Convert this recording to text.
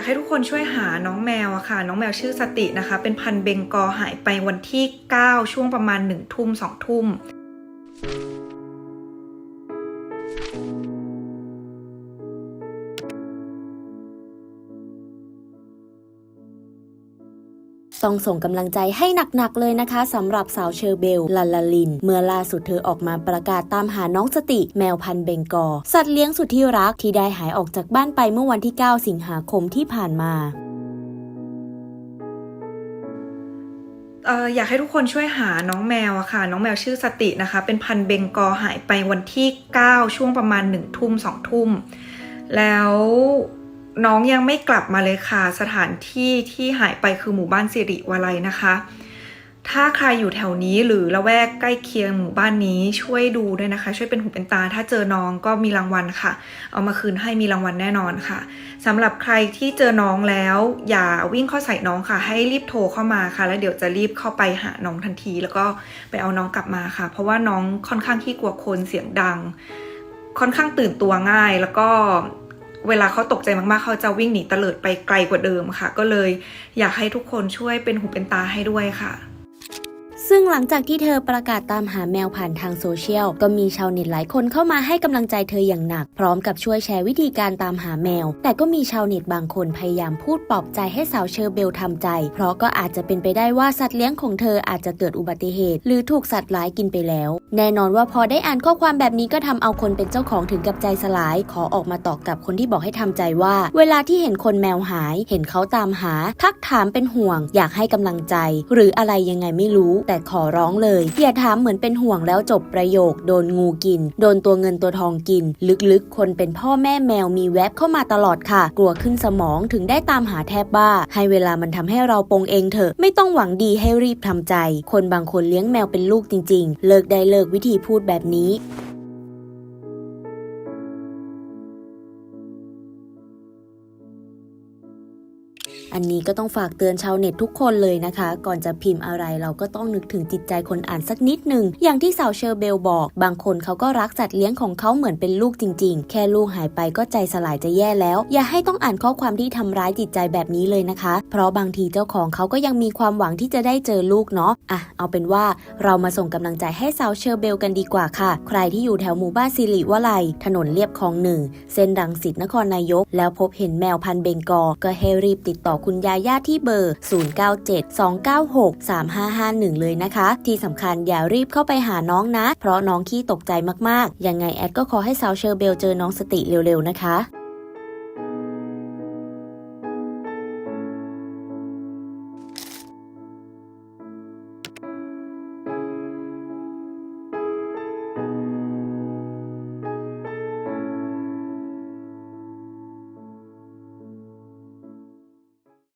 ากให้ทุกคนช่วยหาน้องแมวอะค่ะ น้องแมวชื่อสตินะคะ เป็นพันเบงกอหายไปวันที่ 9 ช่วงประมาณ1ทุ่ม2ทุ่ม ต้องส่งกำลังใจให้หนักๆเลยนะคะสำหรับสาวเชอร์เบลลาลาลิน เมื่อล่าสุดเธอออกมาประกาศตามหาน้องสติ แมวพันเบงกอ สัตว์เลี้ยงสุดที่รักที่ได้หายออกจากบ้านไปเมื่อวันที่ 9 สิงหาคมที่ผ่านมาอยากให้ทุกคนช่วยหาน้องแมวอะค่ะ น้องแมวชื่อสตินะคะ เป็นพันเบงกอหายไปวันที่ 9 ช่วงประมาณ1ทุ่ม2ทุ่ม แล้ว น้องยังไม่กลับมาเลยค่ะ สถานที่ที่หายไปคือหมู่บ้านสิริวลัยนะคะ ถ้าใครอยู่แถวนี้หรือละแวกใกล้เคียงหมู่บ้านนี้ช่วยดูด้วยนะคะ ช่วยเป็นหูเป็นตา ถ้าเจอน้องก็มีรางวัลค่ะ เอามาคืนให้มีรางวัลแน่นอนค่ะสำหรับใครที่เจอน้องแล้ว อย่าวิ่งเข้าใส่น้องค่ะ ให้รีบโทรเข้ามาค่ะ แล้วเดี๋ยวจะรีบเข้าไปหาน้องทันที แล้วก็ไปเอาน้องกลับมาค่ะ เพราะว่าน้องค่อนข้างขี้กลัวคนเสียงดัง ค่อนข้างตื่นตัวง่ายแล้วก็ เวลาเขาตกใจมากๆ เขาจะวิ่งหนีเตลิดไปไกลกว่าเดิมค่ะ ก็เลยอยากให้ทุกคนช่วยเป็นหูเป็นตาให้ด้วยค่ะ ซึ่งหลังจากที่เธอประกาศตามหาแมวผ่านทางโซเชียล ก็มีชาวเน็ตหลายคนเข้ามาให้กำลังใจเธออย่างหนัก พร้อมกับช่วยแชร์วิธีการตามหาแมว แต่ก็มีชาวเน็ตบางคนพยายามพูดปลอบใจให้สาวเชอร์เบลทำใจ เพราะก็อาจจะเป็นไปได้ว่าสัตว์เลี้ยงของเธออาจจะเกิดอุบัติเหตุ หรือถูกสัตว์ร้ายกินไปแล้ว แน่นอนว่าพอได้อ่านข้อความแบบนี้ก็ทำเอาคนเป็นเจ้าของถึงกับใจสลาย ขอออกมาตอบกับคนที่บอกให้ทำใจว่า เวลาที่เห็นคนแมวหาย เห็นเขาตามหา ทักถามเป็นห่วง อยากให้กำลังใจ หรืออะไรยังไงไม่รู้ แต่ขอร้องเลย อย่าถามเหมือนเป็นห่วงแล้วจบประโยค โดนงูกิน โดนตัวเงินตัวทองกิน ลึกๆ คนเป็นพ่อแม่แมวมีแวบเข้ามาตลอดค่ะ กลัวขึ้นสมองถึงได้ตามหาแทบบ้า ให้เวลามันทำให้เราปงเองเถอะ ไม่ต้องหวังดีให้รีบทำใจ คนบางคนเลี้ยงแมวเป็นลูกจริง ๆ เลิกได้เลิกวิธีพูดแบบนี้ อันนี้ก็ต้องฝากเตือนชาวเน็ตทุกคนเลยนะคะ ก่อนจะพิมพ์อะไรเราก็ต้องนึกถึงจิตใจคนอ่านสักนิดหนึ่ง อย่างที่สาวเชอร์เบลบอก บางคนเขาก็รักสัตว์เลี้ยงของเขาเหมือนเป็นลูกจริง ๆ แค่ลูกหายไปก็ใจสลายจะแย่แล้ว อย่าให้ต้องอ่านข้อความที่ทำร้ายจิตใจแบบนี้เลยนะคะ เพราะบางทีเจ้าของเขาก็ยังมีความหวังที่จะได้เจอลูกเนาะอะเอาเป็นว่าเรามาส่งกำลังใจให้สาวเชอร์เบลกันดีกว่าค่ะ ใครที่อยู่แถวหมู่บ้านสิริวลัย ถนนเลียบคลองหนึ่งเส้นรังสิตนครนายก แล้วพบเห็นแมวพันเบงกอก็ให้รีบติดต่อคุณยาย่าที่เบอร์ 0972963551 เลยนะคะ ที่สำคัญอย่ารีบเข้าไปหาน้องนะ เพราะน้องขี้ตกใจมากๆ ยังไงแอดก็ขอให้สาวเชอร์เบลเจอน้องสติเร็วๆนะคะ